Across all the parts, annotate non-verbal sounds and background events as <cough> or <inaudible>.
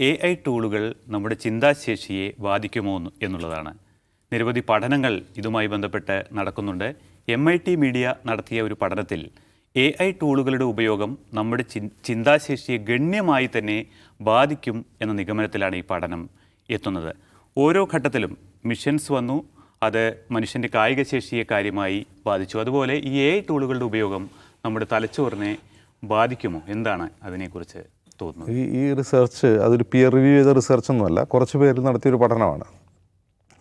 A I ടൂളുകൾ നമ്മുടെ ചിന്താശേഷിയെ ബാധിക്കുമോ എന്നുള്ളതാണ്. നിരവധി പഠനങ്ങൾ ഇതുമായി ബന്ധപ്പെട്ട് നടക്കുന്നുണ്ട്. എം ഐ ടി മീഡിയ നടത്തിയ ഒരു പഠനത്തിൽ എ ഐ ടൂളുകളുടെ ഉപയോഗം നമ്മുടെ ചിന്താശേഷിയെ ഗണ്യമായി തന്നെ ബാധിക്കും എന്ന നിഗമനത്തിലാണ് ഈ പഠനം എത്തുന്നത്. ഓരോ ഘട്ടത്തിലും മിഷൻസ് വന്നു അത് മനുഷ്യന്റെ കായികശേഷിയെ കാര്യമായി ബാധിച്ചു. അതുപോലെ ഈ എ ഐ ടൂളുകളുടെ ഉപയോഗം നമ്മുടെ തലച്ചോറിനെ ബാധിക്കുമോ? എന്താണ് അതിനെക്കുറിച്ച് തോന്നുന്നത്? ഈ ഈ റിസർച്ച് അതൊരു പിയർ റിവ്യൂ ചെയ്ത റിസർച്ച് ഒന്നുമല്ല കുറച്ച് പേരിൽ നടത്തിയൊരു പഠനമാണ്.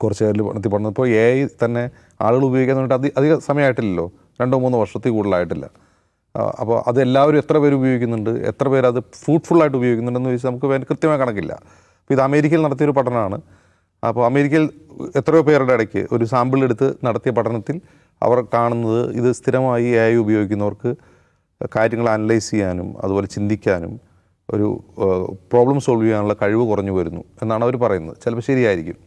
കുറച്ച് പേരിൽ നടത്തി പഠനം. ഇപ്പോൾ എ ഐ തന്നെ ആളുകൾ ഉപയോഗിക്കാൻ വേണ്ടിയിട്ട് അധി അധിക സമയമായിട്ടില്ലല്ലോ. രണ്ടോ മൂന്നോ വർഷത്തിൽ കൂടുതലായിട്ടില്ല. അപ്പോൾ അത് എല്ലാവരും എത്ര പേര് ഉപയോഗിക്കുന്നുണ്ട്? എത്ര പേര് അത് ഫ്രൂട്ട്ഫുള്ളായിട്ട് ഉപയോഗിക്കുന്നുണ്ടെന്ന് ചോദിച്ചാൽ നമുക്ക് കൃത്യമായ കണക്കില്ല. അപ്പോൾ ഇത് അമേരിക്കയിൽ നടത്തിയൊരു പഠനമാണ്. അപ്പോൾ അമേരിക്കയിൽ എത്രയോ പേരുടെ ഇടയ്ക്ക് ഒരു സാമ്പിൾ എടുത്ത് നടത്തിയ പഠനത്തിൽ അവർ കാണുന്നത് ഇത് സ്ഥിരമായി എ ഐ ഉപയോഗിക്കുന്നവർക്ക് കാര്യങ്ങൾ അനലൈസ് ചെയ്യാനും അതുപോലെ ചിന്തിക്കാനും ഒരു പ്രോബ്ലം സോൾവ് ചെയ്യാനുള്ള കഴിവ് കുറഞ്ഞു വരുന്നു എന്നാണ് അവർ പറയുന്നത്. ചിലപ്പോൾ ശരിയായിരിക്കും.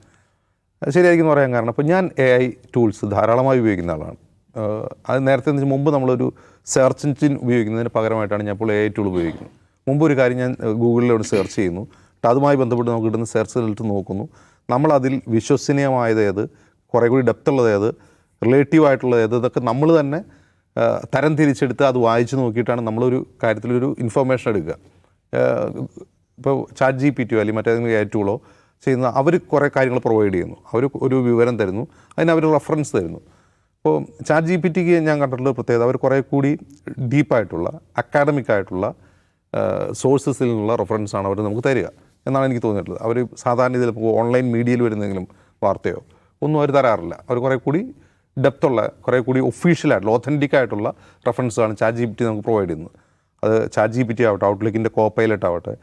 ശരിയായിരിക്കും എന്ന് പറയാൻ കാരണം അപ്പോൾ ഞാൻ എ ഐ ടൂൾസ് ധാരാളമായി ഉപയോഗിക്കുന്ന ആളാണ്. അത് നേരത്തെ എന്ന് മുമ്പ് നമ്മളൊരു സെർച്ച് എഞ്ചിൻ ഉപയോഗിക്കുന്നതിന് പകരമായിട്ടാണ് ഞാൻ ഇപ്പോൾ എ ഐ ടൂൾ ഉപയോഗിക്കുന്നത്. മുമ്പ് ഒരു കാര്യം ഞാൻ ഗൂഗിളിലോട് സെർച്ച് ചെയ്യുന്നു. എന്നിട്ട് അതുമായി ബന്ധപ്പെട്ട് നമുക്ക് കിട്ടുന്ന സെർച്ച് റിസൾട്ട് നോക്കുന്നു. നമ്മളതിൽ വിശ്വസനീയമായത് ഏത്? കുറേ കൂടി ഡെപ്ത് ഏത്? റിലേറ്റീവ് ആയിട്ടുള്ളത് ഏത്? ഇതൊക്കെ നമ്മൾ തന്നെ തരം തിരിച്ചെടുത്ത് അത് വായിച്ച് നോക്കിയിട്ടാണ് നമ്മളൊരു കാര്യത്തിലൊരു ഇൻഫർമേഷൻ എടുക്കുക. ഇപ്പോൾ ചാറ്റ് ജി പി ടിയോ അല്ലെങ്കിൽ മറ്റേതെങ്കിലും എ ടൂളോ ചെയ്യുന്ന അവർ കുറേ കാര്യങ്ങൾ പ്രൊവൈഡ് ചെയ്യുന്നു. അവർ ഒരു വിവരം തരുന്നു. അതിന് അവർ റെഫറൻസ് തരുന്നു. അപ്പോൾ ചാറ്റ് ജി പി ടിക്ക് ഞാൻ കണ്ടിട്ടുള്ള പ്രത്യേകത അവർ കുറേ കൂടി ഡീപ്പായിട്ടുള്ള അക്കാഡമിക് ആയിട്ടുള്ള സോഴ്സസിൽ നിന്നുള്ള റെഫറൻസ് ആണ് അവർ നമുക്ക് തരിക എന്നാണ് എനിക്ക് തോന്നിയിട്ടുള്ളത്. അവർ സാധാരണ ഇതിൽ ഇപ്പോൾ ഓൺലൈൻ മീഡിയയിൽ വരുന്നെങ്കിലും വാർത്തയോ ഒന്നും അവർ തരാറില്ല. അവർ കുറേ കൂടി ഡെപ്തുള്ള കുറേ കൂടി ഒഫീഷ്യലായിട്ടുള്ള ഒത്തന്റിക് ആയിട്ടുള്ള റെഫറൻസാണ് ചാറ്റ് ജി പി ടി നമുക്ക് പ്രൊവൈഡ് ചെയ്യുന്നത്. അത് ചാറ്റ് ജി പി ടി ആവട്ടെ ഔട്ട്ലുക്കിന്റെ കോ പൈലറ്റ് ആവട്ടെ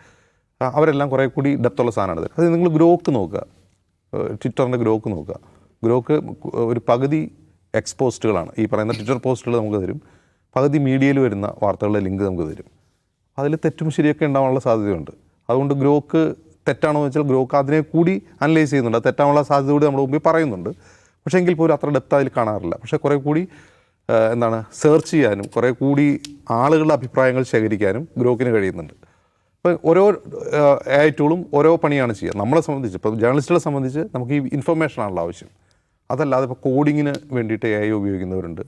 അവരെല്ലാം കുറേ കൂടി ഡെപ്തുള്ള സാധനമാണ് അത് നിങ്ങൾ ഗ്രോക്ക് നോക്കുക. ട്വിറ്ററിന്റെ ഗ്രോക്ക് നോക്കുക. ഗ്രോക്ക് ഒരു പകുതി എക്സ്പോസ്റ്റുകളാണ് ഈ പറയുന്ന ട്വിറ്റർ പോസ്റ്റുകൾ നമുക്ക് തരും. പകുതി മീഡിയയിൽ വരുന്ന വാർത്തകളുടെ ലിങ്ക് നമുക്ക് തരും. അതിൽ തെറ്റും ശരിയൊക്കെ ഉണ്ടാവാനുള്ള സാധ്യതയുണ്ട്. അതുകൊണ്ട് ഗ്രോക്ക് തെറ്റാണോ എന്ന് വെച്ചാൽ ഗ്രോക്ക് അതിനെ കൂടി അനലൈസ് ചെയ്യുന്നുണ്ട്. തെറ്റാനുള്ള സാധ്യത കൂടി നമ്മുടെ മുമ്പിൽ പറയുന്നുണ്ട്. പക്ഷേ എങ്കിൽ പോലും അത്ര ഡെപ്ത് അതിൽ കാണാറില്ല. പക്ഷേ കുറേ കൂടി എന്താണ് സെർച്ച് ചെയ്യാനും കുറേ കൂടി ആളുകളുടെ അഭിപ്രായങ്ങൾ ശേഖരിക്കാനും ഗ്രോക്കിന് കഴിയുന്നുണ്ട്. അപ്പോൾ ഓരോ എ ഐ ടൂളും ഓരോ പണിയാണ് ചെയ്യുക. നമ്മളെ സംബന്ധിച്ച് ഇപ്പോൾ ജേർണലിസ്റ്റുകളെ സംബന്ധിച്ച് നമുക്ക് ഈ ഇൻഫർമേഷൻ ഇൻഫർമേഷനാണല്ലോ ആവശ്യം. അതല്ലാതെ ഇപ്പോൾ കോഡിങ്ങിന് വേണ്ടിയിട്ട് എ ഐ ഉപയോഗിക്കുന്നവരുണ്ട്.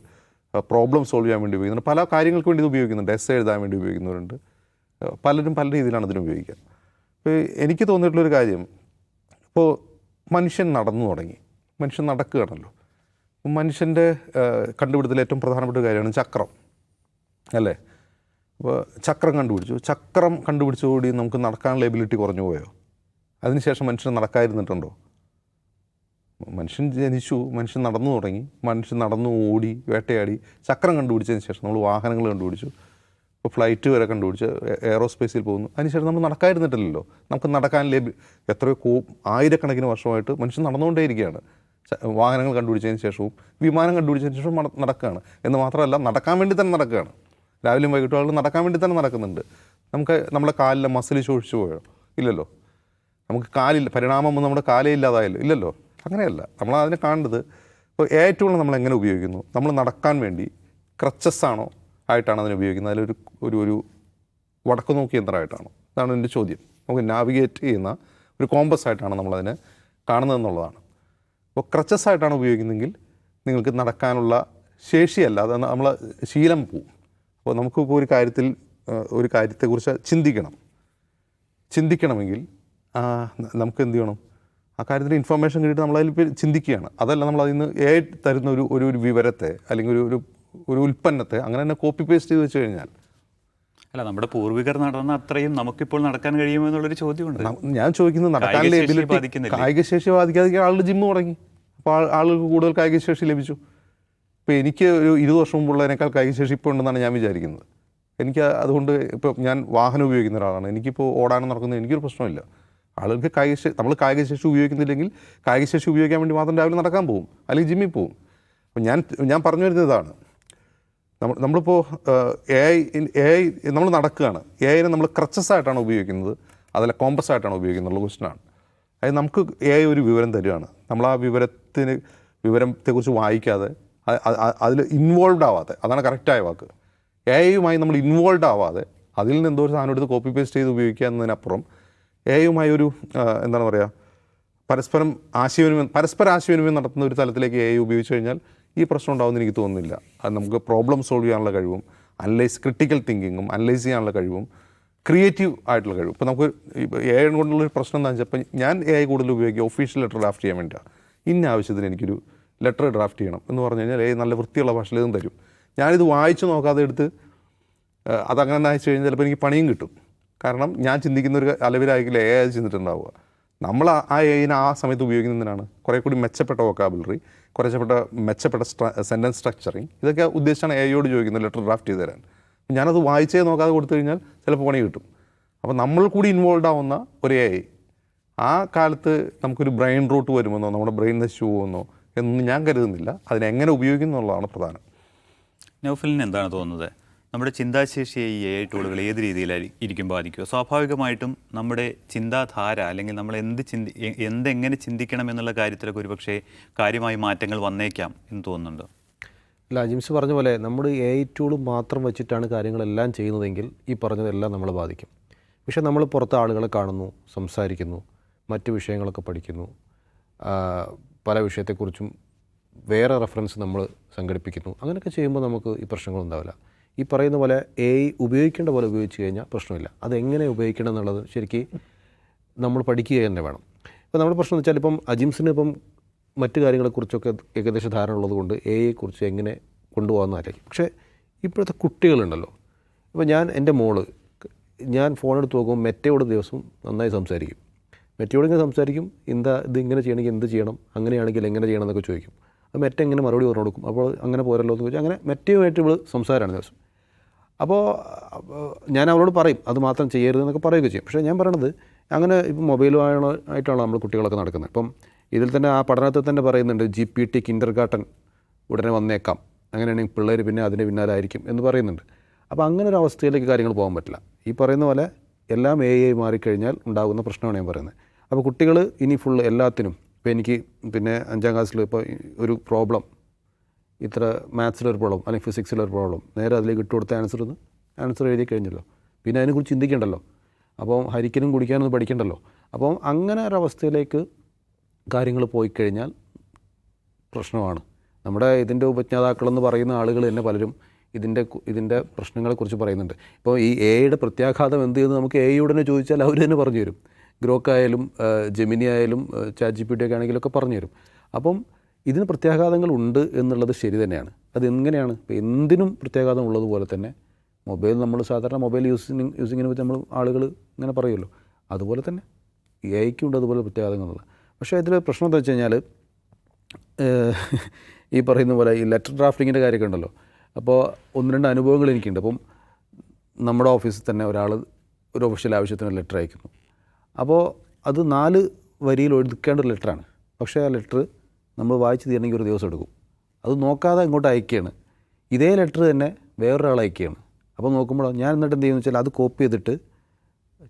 പ്രോബ്ലം സോൾവ് ചെയ്യാൻ വേണ്ടി ഉപയോഗിക്കുന്നുണ്ട് പല കാര്യങ്ങൾക്ക് വേണ്ടി ഇത് ഉപയോഗിക്കുന്നുണ്ട്. എസ് എഴുതാൻ വേണ്ടി ഉപയോഗിക്കുന്നവരുണ്ട്. പലരും പല രീതിയിലാണ് ഇതിന് ഉപയോഗിക്കുക. ഇപ്പോൾ എനിക്ക് തോന്നിയിട്ടുള്ളൊരു കാര്യം ഇപ്പോൾ മനുഷ്യൻ നടന്നു തുടങ്ങി. മനുഷ്യൻ നടക്കുകയാണല്ലോ. മനുഷ്യന്റെ കണ്ടുപിടുത്തത്തിൽ ഏറ്റവും പ്രധാനപ്പെട്ട കാര്യമാണ് ചക്രം. അല്ലേ? അപ്പോൾ ചക്രം കണ്ടുപിടിച്ചു. ചക്രം കണ്ടുപിടിച്ചതോടി നമുക്ക് നടക്കാനുള്ള എബിലിറ്റി കുറഞ്ഞു പോയോ? അതിനുശേഷം മനുഷ്യൻ നടക്കാതിരുന്നിട്ടുണ്ടോ? മനുഷ്യൻ ജനിച്ചു മനുഷ്യൻ നടന്നു തുടങ്ങി മനുഷ്യൻ നടന്നു ഓടി വേട്ടയാടി ചക്രം കണ്ടുപിടിച്ചതിന് ശേഷം നമ്മൾ വാഹനങ്ങൾ കണ്ടുപിടിച്ചു ഇപ്പോൾ ഫ്ലൈറ്റ് വരെ കണ്ടുപിടിച്ച് എയറോസ്പേസിൽ പോകുന്നു. അതിനുശേഷം നമ്മൾ നടക്കാതിരുന്നിട്ടില്ലല്ലോ. നമുക്ക് നടക്കാൻ ലഭ്യ എത്രയോ കോ ആയിരക്കണക്കിന് വർഷമായിട്ട് മനുഷ്യൻ നടന്നുകൊണ്ടേയിരിക്കുകയാണ്. വാഹനങ്ങൾ കണ്ടുപിടിച്ചതിന് ശേഷവും വിമാനം കണ്ടുപിടിച്ചതിന് ശേഷവും നട- നടക്കുകയാണ്. എന്ന് മാത്രമല്ല നടക്കാൻ വേണ്ടി തന്നെ നടക്കുകയാണ്. രാവിലെയും വൈകിട്ടും ആളുകൾ നടക്കാൻ വേണ്ടി തന്നെ നടക്കുന്നുണ്ട്. നമുക്ക് നമ്മുടെ കാലിലെ മസിൽ ശോഷിച്ചു പോയോ? ഇല്ലല്ലോ. നമുക്ക് കാലില്ല പരിണാമം നമ്മുടെ കാലേ ഇല്ലാതായല്ലോ? ഇല്ലല്ലോ. അങ്ങനെയല്ല. നമ്മൾ അതിനെ കാണേണ്ടത് ഇപ്പോൾ ഏറ്റവും നമ്മൾ എങ്ങനെ ഉപയോഗിക്കുന്നു? നമ്മൾ നടക്കാൻ വേണ്ടി ക്രച്ചസ് ആണോ ആയിട്ടാണ് അതിനെ ഉപയോഗിക്കുന്നത്? അതിലൊരു ഒരു ഒരു വടക്കു നോക്കി യന്ത്രമായിട്ടാണോ? അതാണ് എന്റെ ചോദ്യം. നമുക്ക് നാവിഗേറ്റ് ചെയ്യുന്ന ഒരു കോമ്പസ് ആയിട്ടാണ് നമ്മളതിനെ കാണുന്നതെന്നുള്ളതാണ് അപ്പോൾ ക്രച്ചസ് ആയിട്ടാണ് ഉപയോഗിക്കുന്നതെങ്കിൽ നിങ്ങൾക്ക് നടക്കാനുള്ള ശേഷിയല്ല. അത് നമ്മൾ ശീലം പോവും. അപ്പോൾ നമുക്കിപ്പോൾ ഒരു കാര്യത്തിൽ ഒരു കാര്യത്തെക്കുറിച്ച് ചിന്തിക്കണം. ചിന്തിക്കണമെങ്കിൽ നമുക്ക് എന്ത് ചെയ്യണം? ആ കാര്യത്തിൽ ഇൻഫർമേഷൻ കിട്ടിയിട്ട് നമ്മളതിൽ ചിന്തിക്കുകയാണ്. അതല്ല നമ്മൾ അതിൽ നിന്ന് എ തരുന്ന ഒരു ഒരു വിവരത്തെ അല്ലെങ്കിൽ ഒരു ഒരു ഉൽപ്പന്നത്തെ അങ്ങനെ തന്നെ കോപ്പി പേസ്റ്റ് ചെയ്ത് വെച്ച് കഴിഞ്ഞാൽ അല്ല നമ്മുടെ പൂർവികർ നടന്ന അത്രയും നമുക്കിപ്പോൾ നടക്കാൻ കഴിയുമോ എന്നുള്ളൊരു ചോദ്യമുണ്ട്. ഞാൻ ചോദിക്കുന്നത് നടക്കാനുള്ള? കായികശേഷി ബാധിക്കാതെ ആളുടെ ജിമ്മ് തുടങ്ങി. അപ്പോൾ ആളുകൾക്ക് കൂടുതൽ കായികശേഷി ലഭിച്ചു. ഇപ്പോൾ എനിക്ക് ഒരു ഇരുപത് വർഷം മുമ്പുള്ളതിനേക്കാൾ കായികശേഷി ഇപ്പോൾ ഉണ്ടെന്നാണ് ഞാൻ വിചാരിക്കുന്നത്. എനിക്ക് അതുകൊണ്ട് ഇപ്പോൾ ഞാൻ വാഹനം ഉപയോഗിക്കുന്ന ഒരാളാണ്. എനിക്കിപ്പോൾ ഓടാനും നടക്കുന്നത് എനിക്കൊരു പ്രശ്നമില്ല. ആളുകൾക്ക് കായികശേഷി നമ്മൾ കായികശേഷി ഉപയോഗിക്കുന്നില്ലെങ്കിൽ കായികശേഷി ഉപയോഗിക്കാൻ വേണ്ടി മാത്രം രാവിലെ നടക്കാൻ പോകും അല്ലെങ്കിൽ ജിമ്മിൽ പോകും അപ്പോൾ ഞാൻ ഞാൻ പറഞ്ഞു വരുന്നത് ഇതാണ്. നമ്മൾ നമ്മളിപ്പോൾ എ ഐ എ ഐ നമ്മൾ നടക്കുകയാണ്. എ ഐനെ നമ്മൾ ക്രച്ചസ് ആയിട്ടാണ് ഉപയോഗിക്കുന്നത്. അതല്ല കോമ്പസ് ആയിട്ടാണ് ഉപയോഗിക്കുന്നത് ക്വസ്റ്റനാണ് അതായത് നമുക്ക് എ ഒരു വിവരം തരുവാണ്. നമ്മൾ ആ വിവരത്തിന് വിവരത്തെക്കുറിച്ച് വായിക്കാതെ അതിൽ ഇൻവോൾവ് ആവാതെ അതാണ് കറക്റ്റായ വാക്ക്. എ ഐയുമായി നമ്മൾ ഇൻവോൾവ് ആവാതെ അതിൽ നിന്ന് എന്തോ ഒരു സാധനം എടുത്ത് കോപ്പി പേസ്റ്റ് ചെയ്ത് ഉപയോഗിക്കുക എന്നതിനപ്പുറം എ ഐയുമായി ഒരു എന്താണ് പറയുക പരസ്പരം ആശയവിനിമയം പരസ്പര ആശയവിനിമയം നടത്തുന്ന ഒരു തലത്തിലേക്ക് എ ഐ ഉപയോഗിച്ച് കഴിഞ്ഞാൽ ഈ പ്രശ്നം ഉണ്ടാവുമെന്ന് എനിക്ക് തോന്നുന്നില്ല. അത് നമുക്ക് പ്രോബ്ലം സോൾവ് ചെയ്യാനുള്ള കഴിവും അനലൈസ് ക്രിട്ടിക്കൽ തിങ്കിങ്ങും അനലൈസ് ചെയ്യാനുള്ള കഴിവും ക്രിയേറ്റീവ് ആയിട്ടുള്ള കഴിവ്. ഇപ്പോൾ നമുക്ക് എ ഐ കൊണ്ടുള്ളൊരു പ്രശ്നം എന്താണെന്ന് വെച്ചാൽ ഇപ്പം ഞാൻ എ ഐ കൂടുതൽ ഉപയോഗിക്കുക ഒഫീഷ്യൽ ലെറ്റർ ഡ്രാഫ്റ്റ് ചെയ്യാൻ വേണ്ടിയാണ് ഇന്ന ആവശ്യത്തിന് എനിക്കൊരു ലെറ്റർ ഡ്രാഫ്റ്റ് ചെയ്യണം എന്ന് പറഞ്ഞു കഴിഞ്ഞാൽ എ നല്ല വൃത്തിയുള്ള ഭാഷയിൽ ഇതും തരും. ഞാനിത് വായിച്ച് നോക്കാതെ എടുത്ത് അതങ്ങനെ അയച്ചു കഴിഞ്ഞാൽ ചിലപ്പോൾ എനിക്ക് പണിയും കിട്ടും. കാരണം ഞാൻ ചിന്തിക്കുന്ന ഒരു അലവിലായിരിക്കില്ല എ ഐ ചിന്തിട്ടുണ്ടാവുക നമ്മൾ ആ- ആ എയിനെ ആ സമയത്ത് ഉപയോഗിക്കുന്നതിനാണ് കുറേ കൂടി മെച്ചപ്പെട്ട വൊക്കാബുലറി കുറച്ചപ്പെട്ട മെച്ചപ്പെട്ട സെന്റൻസ് സ്ട്രക്ചറിങ് ഇതൊക്കെ ഉദ്ദേശിച്ചാണ് എയോട് ചോദിക്കുന്നത് ലെറ്റർ ഡ്രാഫ്റ്റ് ചെയ്ത് തരാൻ. ഞാനത് വായിച്ചേ നോക്കാതെ കൊടുത്തു കഴിഞ്ഞാൽ ചിലപ്പോൾ പണി കിട്ടും. അപ്പോൾ നമ്മൾ കൂടി ഇൻവോൾവ് ആവുന്ന ഒരു ഐ ആ കാലത്ത് നമുക്കൊരു ബ്രെയിൻ റൂട്ട് വരുമെന്നോ നമ്മുടെ ബ്രെയിൻ നശിച്ചു പോകുമെന്നോ എന്നൊന്നും ഞാൻ കരുതുന്നില്ല. അതിനെങ്ങനെ ഉപയോഗിക്കുന്നു എന്നുള്ളതാണ് പ്രധാനം. നൗഫലിന് എന്താണ് തോന്നുന്നത്? നമ്മുടെ ചിന്താശേഷിയെ ഈ എ ഐ ടൂളുകൾ ഏത് രീതിയിലായിരിക്കും ബാധിക്കുക സ്വാഭാവികമായിട്ടും നമ്മുടെ ചിന്താധാര അല്ലെങ്കിൽ നമ്മൾ എന്ത് ചിന്തി എന്തെങ്ങനെ ചിന്തിക്കണം എന്നുള്ള കാര്യത്തിലൊക്കെ ഒരുപക്ഷേ കാര്യമായി മാറ്റങ്ങൾ വന്നേക്കാം എന്ന് തോന്നുന്നുണ്ടോ? അല്ല ജിംസ് പറഞ്ഞ പോലെ നമ്മൾ എ ഐ ടൂൾ മാത്രം വെച്ചിട്ടാണ് കാര്യങ്ങളെല്ലാം ചെയ്യുന്നതെങ്കിൽ ഈ പറഞ്ഞതെല്ലാം നമ്മളെ ബാധിക്കും. പക്ഷേ നമ്മൾ പുറത്ത് ആളുകളെ കാണുന്നു സംസാരിക്കുന്നു മറ്റ് വിഷയങ്ങളൊക്കെ പഠിക്കുന്നു പല വിഷയത്തെക്കുറിച്ചും വേറെ റെഫറൻസ് നമ്മൾ സംഘടിപ്പിക്കുന്നു. അങ്ങനെയൊക്കെ ചെയ്യുമ്പോൾ നമുക്ക് ഈ പ്രശ്നങ്ങളുണ്ടാവില്ല ഈ പറയുന്ന പോലെ എ ഐ ഉപയോഗിക്കേണ്ട പോലെ ഉപയോഗിച്ച് കഴിഞ്ഞാൽ പ്രശ്നമില്ല. അതെങ്ങനെ ഉപയോഗിക്കണം എന്നുള്ളത് ശരിക്കും നമ്മൾ പഠിക്കുക തന്നെ വേണം. ഇപ്പോൾ നമ്മുടെ പ്രശ്നം എന്ന് വെച്ചാൽ ഇപ്പം അജിംസിന് ഇപ്പം മറ്റു കാര്യങ്ങളെക്കുറിച്ചൊക്കെ ഏകദേശം ധാരണ ഉള്ളതുകൊണ്ട് എ ഐയെക്കുറിച്ച് എങ്ങനെ കൊണ്ടുപോകാമെന്നായിരിക്കും പക്ഷേ ഇപ്പോഴത്തെ കുട്ടികളുണ്ടല്ലോ. ഇപ്പോൾ ഞാൻ എന്റെ മോൾ ഞാൻ ഫോൺ എടുത്ത് നോക്കുമ്പോൾ മെറ്റയോട് ദിവസം നന്നായി സംസാരിക്കും. മെറ്റയോട് ഇങ്ങനെ സംസാരിക്കും എന്താ ഇത് ഇങ്ങനെ ചെയ്യണമെങ്കിൽ എന്ത് ചെയ്യണം? അങ്ങനെയാണെങ്കിൽ എങ്ങനെ ചെയ്യണം എന്നൊക്കെ ചോദിക്കും. അപ്പോൾ മെറ്റ എങ്ങനെ മറുപടി പറഞ്ഞു കൊടുക്കും. അപ്പോൾ അങ്ങനെ പോരല്ലോ എന്ന് ചോദിച്ചാൽ അങ്ങനെ മെറ്റയുമായിട്ട് ഇവൾ സംസാരമാണ് ദിവസം. അപ്പോൾ ഞാൻ അവളോട് പറയും അത് മാത്രം ചെയ്യരുത് എന്നൊക്കെ പറയുകയൊക്കെ ചെയ്യും. പക്ഷേ ഞാൻ പറയണത് അങ്ങനെ ഇപ്പം മൊബൈലുമായുള്ള ആയിട്ടാണ് നമ്മൾ കുട്ടികളൊക്കെ നടക്കുന്നത്. ഇപ്പം ഇതിൽ തന്നെ ആ പഠനത്തിൽ തന്നെ പറയുന്നുണ്ട് G P T kindergarten ഉടനെ വന്നേക്കാം. അങ്ങനെയാണെങ്കിൽ പിള്ളേർ പിന്നെ അതിന്റെ പിന്നാലായിരിക്കും എന്ന് പറയുന്നുണ്ട്. അപ്പോൾ അങ്ങനെ ഒരു അവസ്ഥയിലേക്ക് കാര്യങ്ങൾ പോകാൻ പറ്റില്ല. ഈ പറയുന്ന പോലെ എല്ലാം എ ഐ മാറിക്കഴിഞ്ഞാൽ ഉണ്ടാകുന്ന പ്രശ്നമാണ് ഞാൻ പറയുന്നത്. അപ്പോൾ കുട്ടികൾ ഇനി ഫുൾ എല്ലാത്തിനും ഇപ്പോൾ എനിക്ക് പിന്നെ അഞ്ചാം ക്ലാസ്സിൽ ഇപ്പോൾ ഒരു പ്രോബ്ലം ഇത്ര മാത്സിലൊരു പ്രോബ്ലം അല്ലെങ്കിൽ ഫിസിക്സിലൊരു പ്രോബ്ലം നേരെ അതിലേക്ക് ഇട്ട് കൊടുത്ത ആൻസർ ആൻസർ എഴുതി കഴിഞ്ഞല്ലോ. പിന്നെ അതിനെക്കുറിച്ച് ചിന്തിക്കണ്ടല്ലോ. അപ്പം ഹരിക്കനും കുടിക്കാനൊന്നും പഠിക്കണ്ടല്ലോ. അപ്പം അങ്ങനെ ഒരവസ്ഥയിലേക്ക് കാര്യങ്ങൾ പോയി കഴിഞ്ഞാൽ പ്രശ്നമാണ്. നമ്മുടെ ഇതിന്റെ ഉപജ്ഞാതാക്കളെന്ന് പറയുന്ന ആളുകൾ തന്നെ പലരും ഇതിന്റെ ഇതിന്റെ പ്രശ്നങ്ങളെക്കുറിച്ച് പറയുന്നുണ്ട്. ഇപ്പോൾ ഈ എയുടെ പ്രത്യാഘാതം എന്ത് എന്ന് നമുക്ക് എ ഉടനെ ചോദിച്ചാൽ അവർ തന്നെ പറഞ്ഞു തരും. ഗ്രോക്ക് ആയാലും ജെമിനി ആയാലും ചാറ്റ് ജി പി ടി ഒക്കെ ആണെങ്കിലൊക്കെ പറഞ്ഞു തരും. അപ്പം ഇതിന് പ്രത്യാഘാതങ്ങൾ ഉണ്ട് എന്നുള്ളത് ശരി തന്നെയാണ്. അത് എങ്ങനെയാണ്? ഇപ്പോൾ എന്തിനും പ്രത്യാഘാതം ഉള്ളതുപോലെ തന്നെ മൊബൈൽ നമ്മൾ സാധാരണ മൊബൈൽ യൂസിങ് യൂസിങ്ങിനെ പറ്റി നമ്മൾ ആളുകൾ ഇങ്ങനെ പറയുമല്ലോ. അതുപോലെ തന്നെ എ ഐക്കും ഉണ്ട് അതുപോലെ പ്രത്യാഘാതങ്ങളുള്ള പക്ഷേ ഇതിൽ പ്രശ്നം എന്താ വെച്ച് കഴിഞ്ഞാൽ ഈ പറയുന്ന പോലെ ഈ ലെറ്റർ ഡ്രാഫ്റ്റിങ്ങിന്റെ കാര്യമൊക്കെ ഉണ്ടല്ലോ. അപ്പോൾ ഒന്ന് രണ്ട് അനുഭവങ്ങൾ എനിക്കുണ്ട്. അപ്പം നമ്മുടെ ഓഫീസിൽ തന്നെ ഒരാൾ ഒരു ഒഫീഷ്യൽ ആവശ്യത്തിന് ലെറ്റർ അയക്കുന്നു. അപ്പോൾ അത് നാല് വരിയിൽ ഒഴുക്കേണ്ട ഒരു ലെറ്ററാണ് പക്ഷേ ആ ലെറ്റർ നമ്മൾ വായിച്ച് തീരണമെങ്കിൽ ഒരു ദിവസം എടുക്കും. അത് നോക്കാതെ ഇങ്ങോട്ട് അയക്കുകയാണ്. ഇതേ ലെറ്റർ തന്നെ വേറൊരാൾ അയക്കുകയാണ്. അപ്പോൾ നോക്കുമ്പോൾ ഞാൻ എന്നിട്ട് എന്ത് ചെയ്യുന്നു വെച്ചാൽ അത് കോപ്പി ചെയ്തിട്ട്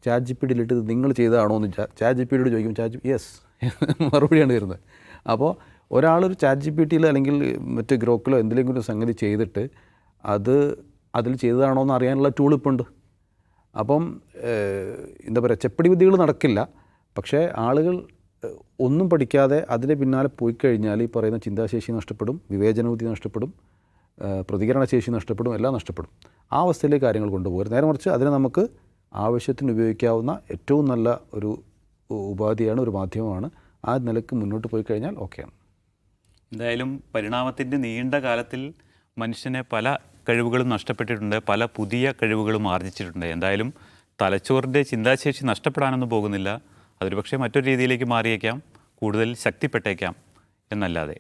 ചാറ്റ് ജി പി ഡിയിലിട്ട് നിങ്ങൾ ചെയ്തതാണോ എന്ന് ചാറ്റ് ജി പി ഡിയോട് ചോദിക്കും ചാറ്റ് യെസ് <laughs> മറുപടിയാണ് വരുന്നത് അപ്പോൾ ഒരാളൊരു ചാറ്റ് ജി പി ടിയിൽ അല്ലെങ്കിൽ മറ്റ് ഗ്രോക്കിലോ എന്തെങ്കിലും ഒരു സംഗതി ചെയ്തിട്ട് അത് അതിൽ ചെയ്തതാണോ എന്ന് അറിയാനുള്ള ടൂൾ ഇപ്പോൾ ഉണ്ട്. അപ്പം എന്താ പറയുക ചെപ്പടി വിദ്യകൾ നടക്കില്ല. പക്ഷേ ആളുകൾ ഒന്നും പഠിക്കാതെ അതിന് പിന്നാലെ പോയി കഴിഞ്ഞാൽ ഈ പറയുന്ന ചിന്താശേഷി നഷ്ടപ്പെടും വിവേചനബുദ്ധി നഷ്ടപ്പെടും പ്രതികരണ പ്രതികരണശേഷി നഷ്ടപ്പെടും എല്ലാം നഷ്ടപ്പെടും. ആ അവസ്ഥയിലേക്ക് കാര്യങ്ങൾ കൊണ്ടുപോകരുത് നേരെ മറിച്ച് അതിനെ നമുക്ക് ആവശ്യത്തിന് ഉപയോഗിക്കാവുന്ന ഏറ്റവും നല്ല ഒരു ഉപാധിയാണ് ഒരു മാധ്യമമാണ്. ആ നിലയ്ക്ക് മുന്നോട്ട് പോയി കഴിഞ്ഞാൽ ഓക്കെയാണ് എന്തായാലും പരിണാമത്തിന്റെ നീണ്ട കാലത്തിൽ മനുഷ്യനെ പല കഴിവുകളും നഷ്ടപ്പെട്ടിട്ടുണ്ട്. പല പുതിയ കഴിവുകളും ആർജിച്ചിട്ടുണ്ട്. എന്തായാലും തലച്ചോറിന്റെ ചിന്താശേഷി നഷ്ടപ്പെടാനൊന്നും പോകുന്നില്ല. അതൊരു പക്ഷേ മറ്റൊരു രീതിയിലേക്ക് മാറിയേക്കാം. കൂടുതൽ ശക്തിപ്പെട്ടേക്കാം എന്നല്ലാതെ.